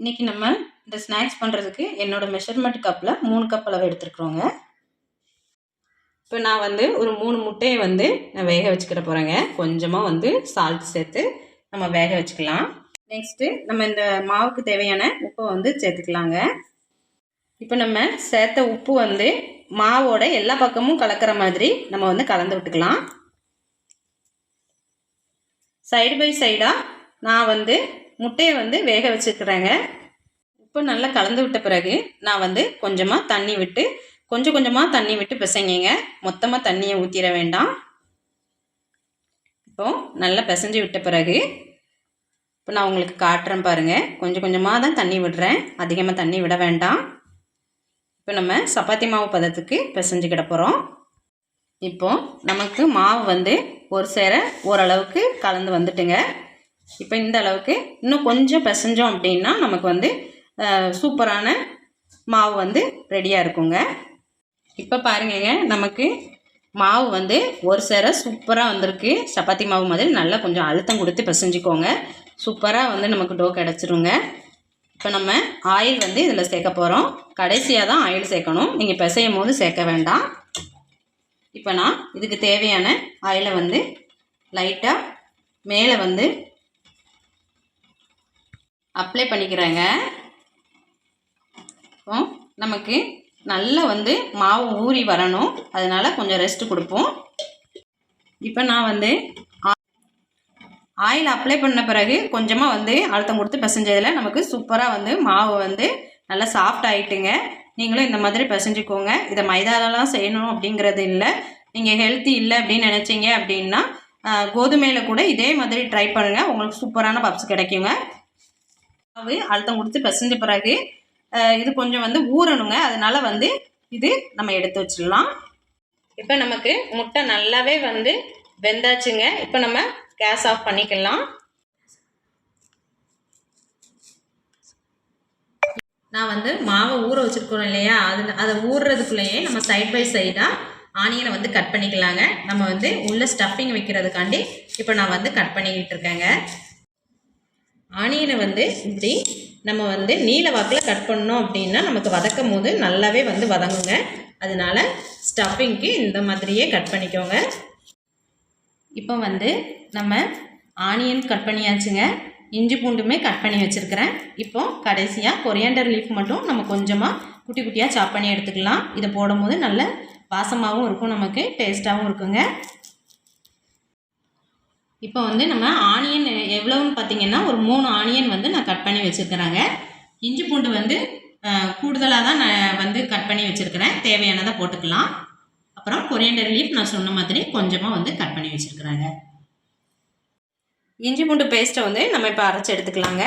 இன்றைக்கி நம்ம இந்த ஸ்நாக்ஸ் பண்ணுறதுக்கு என்னோடய மெஷர்மெண்ட் கப்பில் மூணு கப் அளவு எடுத்துருக்குறோங்க. இப்போ நான் வந்து ஒரு மூணு முட்டையை வந்து நான் வேக வச்சுக்கிட போகிறேங்க கொஞ்சமாக வந்து சால்ட் சேர்த்து நம்ம வேக வச்சுக்கலாம். நெக்ஸ்ட்டு நம்ம இந்த மாவுக்கு தேவையான உப்பை வந்து சேர்த்துக்கலாங்க. இப்போ நம்ம சேர்த்த உப்பு வந்து மாவோட எல்லா பக்கமும் கலக்கிற மாதிரி நம்ம வந்து கலந்து விட்டுக்கலாம். சைடு பை சைடாக நான் வந்து முட்டையை வந்து வேக வச்சுக்கிறேங்க உப்பு நல்லா கலந்து விட்ட பிறகு நான் வந்து கொஞ்சமாக தண்ணி விட்டு கொஞ்சம் கொஞ்சமாக தண்ணி விட்டு பிசைங்க மொத்தமாக தண்ணியை ஊற்றிட வேண்டாம். இப்போது நல்லா பிசைஞ்சு விட்ட பிறகு இப்போ நான் உங்களுக்கு காட்டுறேன் பாருங்கள் கொஞ்சம் கொஞ்சமாக தான் தண்ணி விடுறேன். அதிகமாக தண்ணி விட வேண்டாம். இப்போ நம்ம சப்பாத்தி மாவு பதத்துக்கு பிசைஞ்சுக்கிட போகிறோம் இப்போது நமக்கு மாவு வந்து ஒரு சேர ஓரளவுக்கு கலந்து வந்துட்டுங்க. இப்போ இந்த அளவுக்கு இன்னும் கொஞ்சம் பிசைஞ்சோம் அப்படின்னா நமக்கு வந்து சூப்பரான மாவு வந்து ரெடியாக இருக்குங்க. இப்போ பாருங்கங்க நமக்கு மாவு வந்து ஒரு சேர சூப்பராக வந்திருக்கு. சப்பாத்தி மாவு மாதிரி நல்லா கொஞ்சம் அழுத்தம் கொடுத்து பிசைஞ்சிக்கோங்க. சூப்பராக வந்து நமக்கு டோ கிடச்சிருங்க. இப்போ நம்ம ஆயில் வந்து இதில் சேர்க்க போகிறோம் கடைசியாக தான் ஆயில் சேர்க்கணும். நீங்கள் பிசையும் போது சேர்க்க வேண்டாம். இப்போ நான் இதுக்கு தேவையான ஆயிலை வந்து லைட்டாக மேலே வந்து அப்ளை பண்ணிக்கிறேங்க. நமக்கு நல்லா வந்து மாவு ஊறி வரணும். அதனால் கொஞ்சம் ரெஸ்ட் கொடுப்போம். இப்போ நான் வந்து ஆயில் அப்ளை பண்ண பிறகு கொஞ்சமாக வந்து அழுத்தம் கொடுத்து பிசைஞ்சதில் நமக்கு சூப்பராக வந்து மாவு வந்து நல்லா சாஃப்ட் ஆகிட்டுங்க நீங்களும் இந்த மாதிரி பிசைஞ்சிக்கோங்க. இதை மைதாலலாம் செய்யணும் அப்படிங்கிறது இல்லை. நீங்கள் ஹெல்த்தி இல்லை அப்படின்னு நினச்சிங்க அப்படின்னா கோதுமையில் கூட இதே மாதிரி ட்ரை பண்ணுங்கள் உங்களுக்கு சூப்பரான பப்ஸ் கிடைக்குங்க. மாவு அழுத்தம் கொடுத்து பிசைஞ்ச பிறகு இது கொஞ்சம் வந்து ஊறணுங்க. அதனால் வந்து இது நம்ம எடுத்து வச்சிடலாம். இப்போ நமக்கு முட்டை நல்லாவே வந்து வெந்தாச்சுங்க. இப்போ நம்ம கேஸ் ஆஃப் பண்ணிக்கலாம். நான் வந்து மாவை ஊற வச்சுருக்கோம் இல்லையா? அது அதை ஊறுறதுக்குள்ளேயே நம்ம சைட் பை சைடாக ஆனியனை வந்து கட் பண்ணிக்கலாங்க. நம்ம வந்து உள்ள ஸ்டஃபிங் வைக்கிறதுக்காண்டி இப்போ நான் வந்து கட் பண்ணிக்கிட்டு இருக்கேங்க. ஆனியனை வந்து இப்படி நம்ம வந்து நீல வாக்கில் கட் பண்ணோம் அப்படின்னா நமக்கு வதக்கும் போது நல்லாவே வந்து வதங்குங்க. அதனால ஸ்டஃபிங்க்கு இந்த மாதிரியே கட் பண்ணிக்கோங்க. இப்போ வந்து நம்ம ஆனியன் கட் பண்ணியாச்சுங்க. இஞ்சி பூண்டுமே கட் பண்ணி வச்சுருக்கிறேன். இப்போ கடைசியாக கொரியாண்டர் லீஃப் மட்டும் நம்ம கொஞ்சமாக குட்டி குட்டியாக சாப் பண்ணி எடுத்துக்கலாம். இதை போடும்போது நல்ல வாசமாகவும் இருக்கும் நமக்கு டேஸ்ட்டாகவும் இருக்குங்க. இப்போ வந்து நம்ம ஆனியன் எவ்வளோன்னு பார்த்தீங்கன்னா ஒரு மூணு ஆனியன் வந்து நான் கட் பண்ணி வச்சுருக்கிறேங்க. இஞ்சி பூண்டு வந்து கூடுதலாக தான் நான் வந்து கட் பண்ணி வச்சுருக்கிறேன். தேவையானதை போட்டுக்கலாம். அப்புறம் கொரியண்டர் லீஃப் நான் சொன்ன மாதிரி கொஞ்சமாக வந்து கட் பண்ணி வச்சுருக்குறாங்க. இஞ்சி பூண்டு பேஸ்ட்டை வந்து நம்ம இப்போ அரைச்சி எடுத்துக்கலாங்க.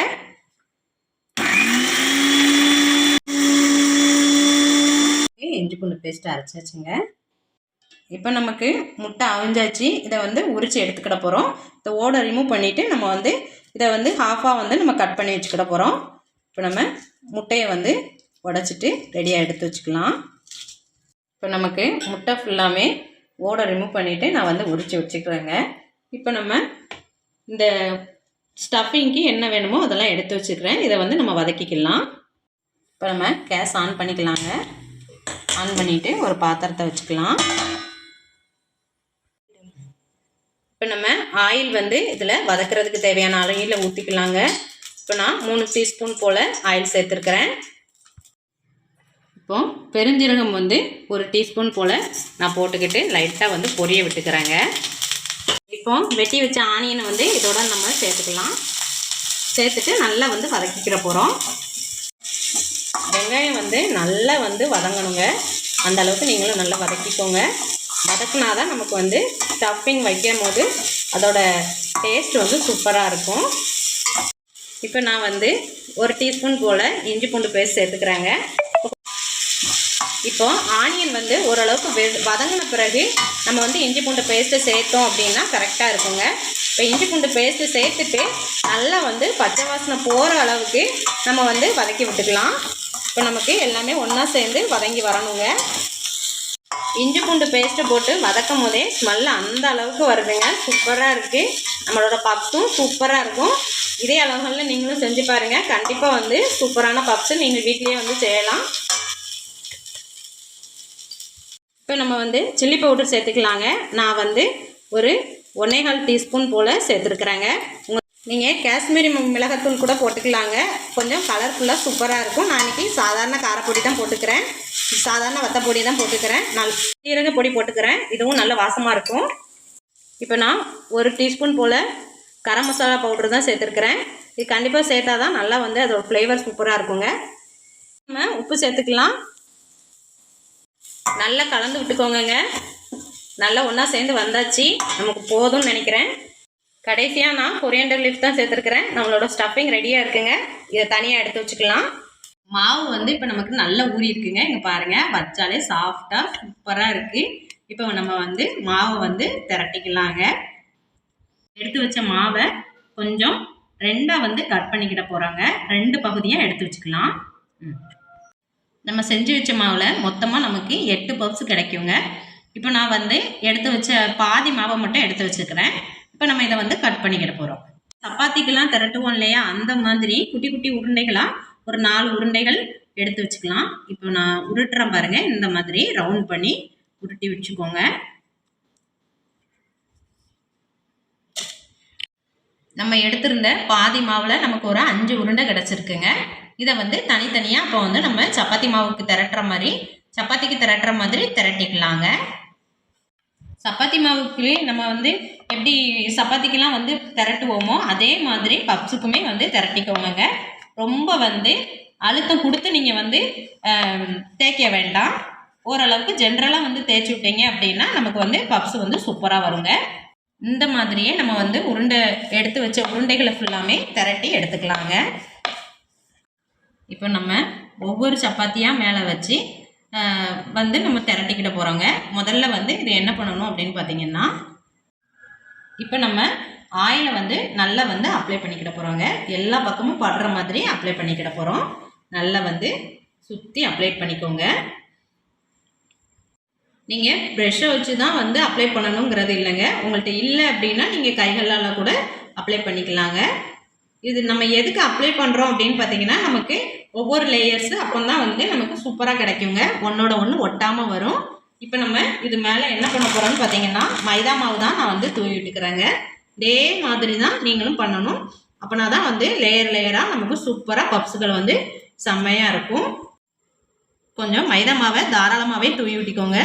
இஞ்சி பூண்டு பேஸ்ட்டு அரைச்சாச்சுங்க. இப்போ நமக்கு முட்டை அவிஞ்சாச்சு இதை வந்து உரித்து எடுத்துக்கிட போகிறோம் இந்த ஓடை ரிமூவ் பண்ணிவிட்டு நம்ம வந்து இதை வந்து ஹாஃபாக வந்து நம்ம கட் பண்ணி வச்சுக்கிட போகிறோம் இப்போ நம்ம முட்டையை வந்து உடச்சிட்டு ரெடியாக எடுத்து வச்சுக்கலாம். இப்போ நமக்கு முட்டை ஃபுல்லாமே ஓடை ரிமூவ் பண்ணிவிட்டு நான் வந்து உரித்து வச்சுக்கிறேங்க. இப்போ நம்ம இந்த ஸ்டஃபிங்க்கு என்ன வேணுமோ அதெல்லாம் எடுத்து வச்சுக்கிறேன். இதை வந்து நம்ம வதக்கிக்கலாம். இப்போ நம்ம கேஸ் ஆன் பண்ணிக்கலாங்க. ஆன் பண்ணிவிட்டு ஒரு பாத்திரத்தை வச்சுக்கலாம். இப்போ நம்ம ஆயில் வந்து இதில் வதக்கிறதுக்கு தேவையான ஆயில் ஊற்றிக்கலாங்க இப்போ நான் மூணு டீஸ்பூன் போல் ஆயில் சேர்த்துருக்குறேன். இப்போ பெருஞ்சீரகம் வந்து ஒரு டீஸ்பூன் போல் நான் போட்டுக்கிட்டு லைட்டாக வந்து பொரிய விட்டுக்கிறேங்க. இப்போ வெட்டி வச்ச ஆனியனை வந்து இதோட நம்ம சேர்த்துக்கலாம். சேர்த்துட்டு நல்லா வந்து வதக்கிக்கிற போகிறோம் வெங்காயம் வந்து நல்லா வந்து வதங்கணுங்க. அந்த அளவுக்கு நீங்களும் நல்லா வதக்கிக்கோங்க. வதக்குனா தான் நமக்கு வந்து ஸ்டஃபிங் வைக்கும் போது அதோட டேஸ்ட் வந்து சூப்பராக இருக்கும். இப்போ நான் வந்து ஒரு டீஸ்பூன் போல் இஞ்சி பூண்டு பேஸ்ட் சேர்த்துக்கிறாங்க. இப்போ ஆனியன் வந்து ஓரளவுக்கு வெ வதங்கின பிறகு நம்ம வந்து இஞ்சி பூண்டு பேஸ்ட்டு சேர்த்தோம் அப்படின்னா கரெக்டாக இருக்குங்க. இப்போ இஞ்சி பூண்டு பேஸ்ட்டு சேர்த்துட்டு நல்லா வந்து பச்சை வாசனை போகிற அளவுக்கு நம்ம வந்து வதக்கி விட்டுக்கலாம். இப்போ நமக்கு எல்லாமே ஒன்றா சேர்ந்து வதங்கி வரணுங்க. இஞ்சி பூண்டு பேஸ்ட்டு போட்டு வதக்கும் போதே ஸ்மெல் அந்த அளவுக்கு வருதுங்க. சூப்பராக இருக்குது நம்மளோட பப்ஸும் சூப்பராக இருக்கும். இதே அளவுகளில் நீங்களும் செஞ்சு பாருங்கள் கண்டிப்பாக வந்து சூப்பரான பப்ஸு நீங்கள் வீட்லேயே வந்து செய்யலாம். இப்போ நம்ம வந்து சில்லி பவுடர் சேர்த்துக்கலாங்க. நான் வந்து ஒரு ஒன்னேகால் டீஸ்பூன் போல் சேர்த்துருக்குறேங்க. நீங்கள் காஷ்மீரி மிளகாத்தூள் கூட போட்டுக்கலாங்க. கொஞ்சம் கலர்ஃபுல்லாக சூப்பராக இருக்கும். நான் இன்றைக்கி சாதாரண காரப்பொடி தான் போட்டுக்கிறேன். சாதாரண வத்தப்பொடி தான் போட்டுக்கிறேன். நல் சீரக பொடி போட்டுக்கிறேன். இதுவும் நல்ல வாசமாக இருக்கும். இப்போ நான் ஒரு டீஸ்பூன் போல் கரம் மசாலா பவுடர் தான் சேர்த்துருக்குறேன். இது கண்டிப்பாக சேர்த்தா தான் நல்லா வந்து அதோட ஃப்ளேவர் சூப்பராக இருக்குங்க. நம்ம உப்பு சேர்த்துக்கலாம். நல்லா கலந்து விட்டுக்கோங்க நல்லா ஒன்றா சேர்ந்து வந்தாச்சு. நமக்கு போதும்னு நினைக்கிறேன். கடைசியாக நான் கொரியண்டர் லீஃப் தான் சேர்த்துருக்குறேன். நம்மளோட ஸ்டஃபிங் ரெடியாக இருக்குங்க. இதை தனியாக எடுத்து வச்சுக்கலாம். மாவு வந்து இப்போ நமக்கு நல்லா ஊறி இருக்குங்க. இங்கே பாருங்கள் வச்சாலே சாஃப்டாக சூப்பராக இருக்குது இப்போ நம்ம வந்து மாவை வந்து திரட்டிக்கலாங்க. எடுத்து வச்ச மாவை கொஞ்சம் ரெண்டாக வந்து கட் பண்ணிக்கிட போகிறாங்க ரெண்டு பகுதியாக எடுத்து வச்சுக்கலாம். ம். நம்ம செஞ்சு வச்ச மாவில் மொத்தமாக நமக்கு எட்டு பப்ஸ் கிடைக்குங்க. இப்போ நான் வந்து எடுத்து வச்ச பாதி மாவை மட்டும் எடுத்து வச்சுக்கிறேன் இப்போ நம்ம இதை வந்து கட் பண்ணிக்கிட போகிறோம் சப்பாத்திக்கெல்லாம் திரட்டுவோம் இல்லையா? அந்த மாதிரி குட்டி குட்டி உருண்டைகளாக ஒரு நாலு உருண்டைகள் எடுத்து வச்சுக்கலாம். இப்போ நான் உருட்டுறேன் பாருங்கள் இந்த மாதிரி ரவுண்ட் பண்ணி உருட்டி வச்சுக்கோங்க. நம்ம எடுத்திருந்த பாதி மாவில் நமக்கு ஒரு அஞ்சு உருண்டை கிடச்சிருக்குங்க. இதை வந்து தனித்தனியாக இப்போ வந்து நம்ம சப்பாத்தி மாவுக்கு திரட்டுற மாதிரி சப்பாத்திக்கு திரட்டுற மாதிரி திரட்டிக்கலாங்க. சப்பாத்தி மாவுக்கு நம்ம வந்து எப்படி சப்பாத்திக்கெல்லாம் வந்து திரட்டுவோமோ அதே மாதிரி பப்ஸுக்குமே வந்து திரட்டிக்கோங்க ரொம்ப வந்து அழுத்தம் கொடுத்து நீங்கள் வந்து தேய்க்க வேண்டாம். ஓரளவுக்கு ஜென்ரலாக வந்து தேய்ச்சி விட்டீங்க அப்படின்னா நமக்கு வந்து பப்ஸ் வந்து சூப்பராக வருங்க. இந்த மாதிரியே நம்ம வந்து உருண்டை எடுத்து வச்ச உருண்டைகளை ஃபுல்லாமே திரட்டி எடுத்துக்கலாங்க. இப்போ நம்ம ஒவ்வொரு சப்பாத்தியாக மேலே வச்சு வந்து நம்ம திரட்டிக்கிட போகிறோங்க முதல்ல வந்து இது என்ன பண்ணணும் அப்படின்னு பார்த்தீங்கன்னா இப்போ நம்ம ஆயிலை வந்து நல்லா வந்து அப்ளை பண்ணிக்கிட போகிறோங்க எல்லா பக்கமும் படுற மாதிரி அப்ளை பண்ணிக்கிட போகிறோம் நல்லா வந்து சுற்றி அப்ளை பண்ணிக்கோங்க. நீங்கள் ப்ரெஷ்ஷை வச்சு தான் வந்து அப்ளை பண்ணணுங்கிறது இல்லைங்க. உங்கள்கிட்ட இல்லை அப்படின்னா நீங்கள் கைகளால் கூட அப்ளை பண்ணிக்கலாங்க. இது நம்ம எதுக்கு அப்ளை பண்ணுறோம் அப்படின்னு பார்த்தீங்கன்னா நமக்கு ஒவ்வொரு லேயர்ஸு அப்போ தான் வந்து நமக்கு சூப்பராக கிடைக்குங்க. ஒன்றோட ஒன்று ஒட்டாமல் வரும். இப்போ நம்ம இது மேலே என்ன பண்ண போகிறோம்னு பார்த்தீங்கன்னா மைதா மாவு தான் நான் வந்து தூவி விட்டுக்கிறேங்க. இதே மாதிரி தான் நீங்களும் பண்ணணும். அப்போனா தான் வந்து லேயர் லேயராக நமக்கு சூப்பராக பப்ஸுகள் வந்து செம்மையாக இருக்கும். கொஞ்சம் மைதா மாவை தாராளமாகவே தூவி விட்டுக்கோங்க.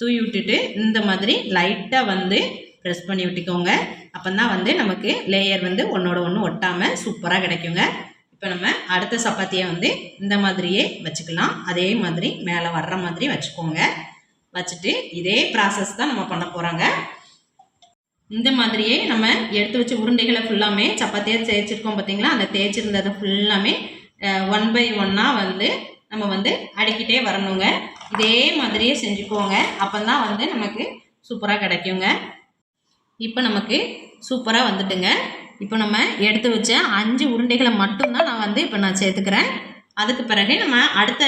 தூவி விட்டுட்டு இந்த மாதிரி லைட்டாக வந்து ப்ரெஸ் பண்ணி விட்டுக்கோங்க. அப்போ தான் வந்து நமக்கு லேயர் வந்து ஒன்றோட ஒன்று ஒட்டாமல் சூப்பராக கிடைக்குங்க. இப்போ நம்ம அடுத்த சப்பாத்தியை வந்து இந்த மாதிரியே வச்சுக்கலாம். அதே மாதிரி மேலே வர்ற மாதிரி வச்சுக்கோங்க. வச்சுட்டு இதே ப்ராசஸ் தான் நம்ம பண்ண போகிறோங்க இந்த மாதிரியே நம்ம எடுத்து வச்ச உருண்டைகளை ஃபுல்லாமே சப்பாத்தியாக தேய்ச்சிருக்கோம் பார்த்தீங்களா அந்த தேய்ச்சிருந்ததை ஃபுல்லாமே ஒன் பை ஒன்னாக வந்து நம்ம வந்து அடிக்கிட்டே வரணுங்க. இதே மாதிரியே செஞ்சுக்கோங்க. அப்போ தான் வந்து நமக்கு சூப்பராக கிடைக்குங்க. இப்போ நமக்கு சூப்பராக வந்துட்டுங்க. இப்போ நம்ம எடுத்து வச்ச அஞ்சு உருண்டைகளை மட்டும்தான் நான் வந்து இப்போ நான் சேர்த்துக்கிறேன். அதுக்கு பிறகு நம்ம அடுத்த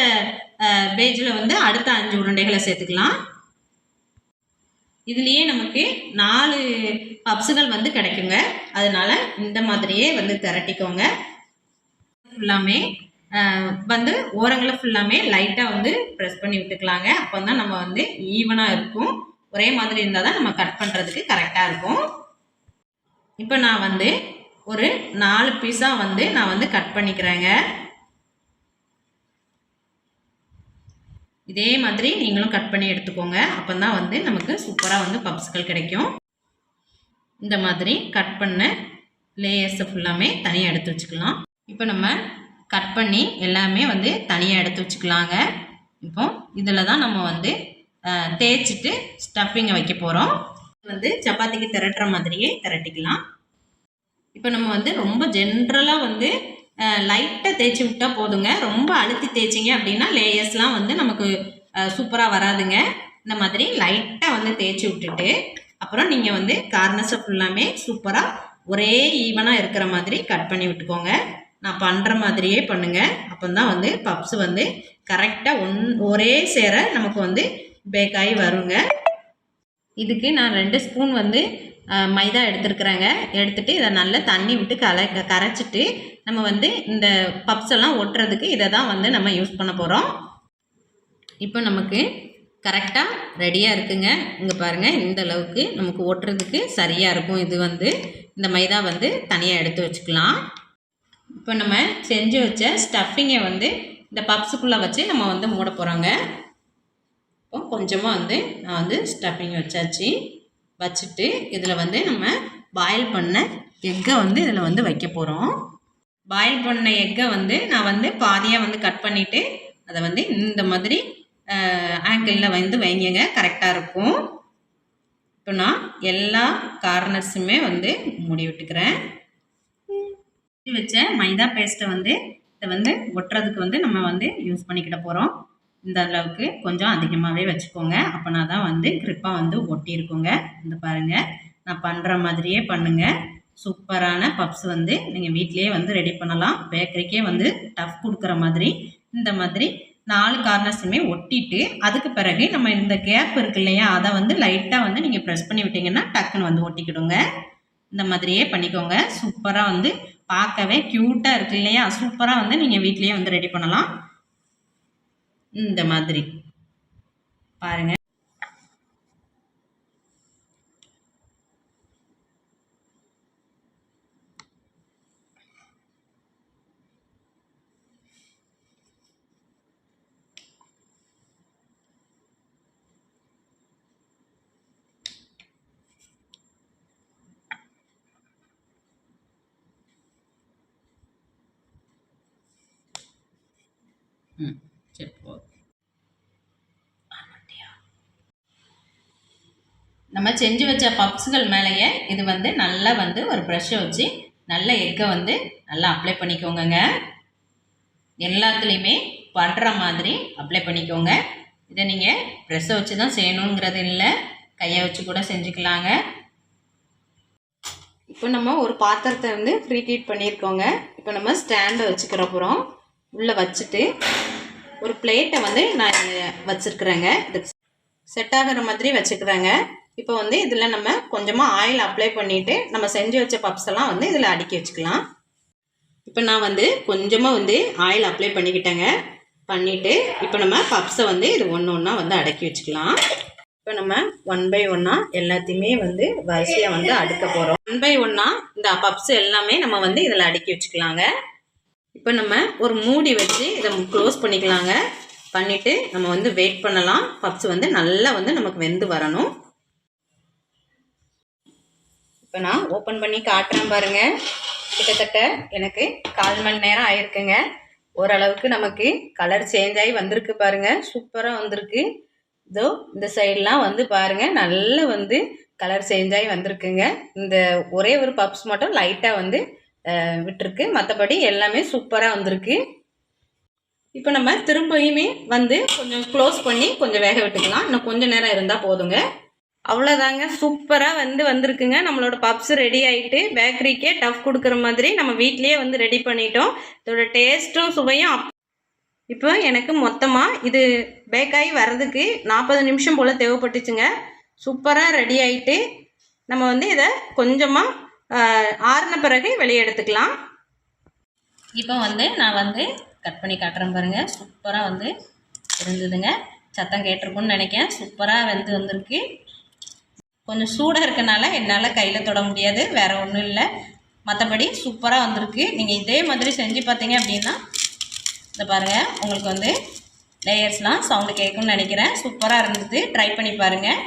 பேஜில் வந்து அடுத்த அஞ்சு உருண்டைகளை சேர்த்துக்கலாம். இதுலேயே நமக்கு நாலு பப்ஸுகள் வந்து கிடைக்குங்க. அதனால இந்த மாதிரியே வந்து திரட்டிக்கோங்க. ஃபுல்லாமே வந்து ஓரங்களை ஃபுல்லாமே லைட்டாக வந்து ப்ரெஸ் பண்ணி விட்டுக்கலாங்க. அப்போ தான் நம்ம வந்து ஈவனாக இருக்கும். ஒரே மாதிரி இருந்தால் தான் நம்ம கட் பண்ணுறதுக்கு கரெக்டாக இருக்கும். இப்போ நான் வந்து ஒரு நாலு பீஸாக வந்து நான் வந்து கட் பண்ணிக்கிறேங்க. இதே மாதிரி நீங்களும் கட் பண்ணி எடுத்துக்கோங்க. அப்போ தான் வந்து நமக்கு சூப்பராக வந்து பப்ஸ்கள் கிடைக்கும். இந்த மாதிரி கட் பண்ண லேயர்ஸை ஃபுல்லாமே தனியாக எடுத்து வச்சுக்கலாம். இப்போ நம்ம கட் பண்ணி எல்லாமே வந்து தனியாக எடுத்து வச்சுக்கலாங்க. இப்போ இதில் தான் நம்ம வந்து தேய்ச்சிட்டு ஸ்டஃபிங்கை வைக்க போகிறோம் வந்து சப்பாத்திக்கு திரட்டுற மாதிரியே திரட்டிக்கலாம். இப்போ நம்ம வந்து ரொம்ப ஜென்ரலாக வந்து லைட்டாக தேய்ச்சி விட்டால் போதுங்க. ரொம்ப அழுத்தி தேய்ச்சிங்க அப்படின்னா லேயர்ஸ்லாம் வந்து நமக்கு சூப்பராக வராதுங்க. இந்த மாதிரி லைட்டாக வந்து தேய்ச்சி விட்டுட்டு அப்புறம் நீங்கள் வந்து கார்னர்ஸை ஃபுல்லாமே சூப்பராக ஒரே ஈவனாக இருக்கிற மாதிரி கட் பண்ணி விட்டுக்கோங்க. நான் பண்ணுற மாதிரியே பண்ணுங்கள் அப்போ தான் வந்து பப்ஸ் வந்து கரெக்டாக ஒன் ஒரே சேர நமக்கு வந்து பேக் ஆகி வருங்க. இதுக்கு நான் ரெண்டு ஸ்பூன் வந்து மைதா எடுத்துருக்குறேங்க. எடுத்துட்டு இதை நல்லா தண்ணி விட்டு கலை கரைச்சிட்டு நம்ம வந்து இந்த பப்ஸ் எல்லாம் ஒட்டுறதுக்கு இதை தான் வந்து நம்ம யூஸ் பண்ண போகிறோம் இப்போ நமக்கு கரெக்டாக ரெடியாக இருக்குங்க. இங்கே பாருங்கள் இந்த அளவுக்கு நமக்கு ஒட்டுறதுக்கு சரியாக இருக்கும். இது வந்து இந்த மைதா வந்து தனியாக எடுத்து வச்சுக்கலாம். இப்போ நம்ம செஞ்சு வச்ச ஸ்டஃபிங்கை வந்து இந்த பப்ஸுக்குள்ளே வச்சு நம்ம வந்து மூட போகிறோங்க இப்போ கொஞ்சமாக வந்து நான் வந்து ஸ்டஃபிங் வச்சாச்சு. வச்சுட்டு இதில் வந்து நம்ம பாயில் பண்ண எக்கை வந்து இதில் வந்து வைக்க போகிறோம் பாயில் பண்ண எக்கை வந்து நான் வந்து பாதியாக வந்து கட் பண்ணிவிட்டு அதை வந்து இந்த மாதிரி ஆங்கிளில் வந்து வைங்க கரெக்டாக இருக்கும். இப்போ நான் எல்லா கார்னர்ஸுமே வந்து மூடி விட்டுக்கிறேன். வச்ச மைதா பேஸ்ட்டை வந்து இதை வந்து ஒட்டுறதுக்கு வந்து நம்ம வந்து யூஸ் பண்ணிக்கிட போகிறோம் இந்த அளவுக்கு கொஞ்சம் அதிகமாகவே வச்சுக்கோங்க. அப்போனா தான் வந்து கிரிப்பாக வந்து ஒட்டியிருக்குங்க. இந்த பாருங்கள் நான் பண்ணுற மாதிரியே பண்ணுங்கள் சூப்பரான பப்ஸ் வந்து நீங்கள் வீட்டிலேயே வந்து ரெடி பண்ணலாம். பேக்கரிக்கே வந்து டஃப் கொடுக்குற மாதிரி. இந்த மாதிரி நாலு கார்னர்ஸுமே ஒட்டிட்டு அதுக்கு பிறகு நம்ம இந்த கேப் இருக்கு இல்லையா அதை வந்து லைட்டாக வந்து நீங்கள் ப்ரெஸ் பண்ணி விட்டிங்கன்னா டக்குன்னு வந்து ஒட்டிக்கிடுங்க. இந்த மாதிரியே பண்ணிக்கோங்க. சூப்பராக வந்து பார்க்கவே க்யூட்டாக இருக்கு இல்லையா? சூப்பராக வந்து நீங்கள் வீட்லேயே வந்து ரெடி பண்ணலாம். இந்த மாதிரி. பாருங்க. ம். சரி நம்ம செஞ்சு வச்ச பப்ஸுகள் மேலேயே இது வந்து நல்லா வந்து ஒரு ப்ரெஷ்ஷை வச்சு நல்ல எக்கை வந்து நல்லா அப்ளை பண்ணிக்கோங்கங்க. எல்லாத்துலேயுமே பண்ணுற மாதிரி அப்ளை பண்ணிக்கோங்க. இதை நீங்கள் ப்ரெஷ்ஷை வச்சு தான் செய்யணுங்கிறது இல்லை. கையை வச்சு கூட செஞ்சுக்கலாங்க. இப்போ நம்ம ஒரு பாத்திரத்தை வந்து ஃப்ரீ ஹீட் பண்ணியிருக்கோங்க. இப்போ நம்ம ஸ்டாண்டை வச்சுக்கிற போகிறோம் உள்ளே வச்சுட்டு ஒரு பிளேட்டை வந்து நான் வச்சுருக்குறேங்க. செட் ஆகிற மாதிரி வச்சுக்கிறேங்க. இப்போ வந்து இதில் நம்ம கொஞ்சமாக ஆயில் அப்ளை பண்ணிவிட்டு நம்ம செஞ்சு வச்ச பப்ஸ் எல்லாம் வந்து இதில் அடுக்கி வச்சுக்கலாம். இப்போ நான் வந்து கொஞ்சமாக வந்து ஆயில் அப்ளை பண்ணிக்கிட்டேங்க. பண்ணிவிட்டு இப்போ நம்ம பப்ஸை வந்து இது ஒன்று ஒன்றா வந்து அடக்கி வச்சுக்கலாம். இப்போ நம்ம ஒன் பை ஒன்னாக எல்லாத்தையுமே வந்து வரிசையாக வந்து அடுக்க போகிறோம் ஒன் பை ஒன்னாக இந்த பப்ஸ் எல்லாமே நம்ம வந்து இதில் அடுக்கி வச்சுக்கலாங்க. இப்போ நம்ம ஒரு மூடி வச்சு இதை க்ளோஸ் பண்ணிக்கலாங்க. பண்ணிவிட்டு நம்ம வந்து வெயிட் பண்ணலாம். பப்ஸ் வந்து நல்லா வந்து நமக்கு வெந்து வரணும். இப்போ நான் ஓப்பன் பண்ணி காட்டுறேன் பாருங்க. கிட்டத்தட்ட எனக்கு கால் மணி நேரம் ஆயிருக்குங்க. ஓரளவுக்கு நமக்கு கலர் சேஞ்ச் ஆகி வந்திருக்கு பாருங்கள் சூப்பராக வந்திருக்கு. இதோ இந்த சைட்லாம் வந்து பாருங்க. நல்லா வந்து கலர் சேஞ்ச் ஆகி வந்திருக்குங்க. இந்த ஒரே ஒரு பப்ஸ் மட்டும் லைட்டாக வந்து விட்டுருக்கு. மற்றபடி எல்லாமே சூப்பராக வந்திருக்கு. இப்போ நம்ம திரும்பியுமே வந்து கொஞ்சம் க்ளோஸ் பண்ணி கொஞ்சம் வேக விட்டுக்கலாம். இன்னும் கொஞ்சம் நேரம் இருந்தால் போதுங்க. அவ்வளோதாங்க சூப்பராக வந்து வந்திருக்குங்க. நம்மளோட பப்ஸ் ரெடி ஆகிட்டு பேக்கரிக்கே டஃப் கொடுக்குற மாதிரி நம்ம வீட்லேயே வந்து ரெடி பண்ணிட்டோம். இதோட டேஸ்ட்டும் சுவையும் அப் இப்போ எனக்கு மொத்தமாக இது பேக்காகி வர்றதுக்கு நாற்பது நிமிஷம் போல் தேவைப்பட்டுச்சுங்க. சூப்பராக ரெடி ஆகிட்டு நம்ம வந்து இதை கொஞ்சமாக ஆறின பிறகு வெளியே எடுத்துக்கலாம். இப்போ வந்து நான் வந்து கட் பண்ணி காட்டுறேன் பாருங்கள் சூப்பராக வந்து இருந்ததுங்க. சத்தம் கேட்டிருக்குன்னு நினைக்கிறேன். சூப்பராக வந்து வந்திருக்கு. கொஞ்சம் சூடாக இருக்கனால என்னால் கையில் தொட முடியாது. வேறு ஒன்றும் இல்லை. மற்றபடி சூப்பராக வந்திருக்கு. நீங்கள் இதே மாதிரி செஞ்சு பார்த்தீங்க அப்படின்னா இந்த பாருங்கள் உங்களுக்கு வந்து லேயர்ஸ்லாம் சவுண்டு கேட்கும்னு நினைக்கிறேன். சூப்பராக இருந்தது. ட்ரை பண்ணி பாருங்கள்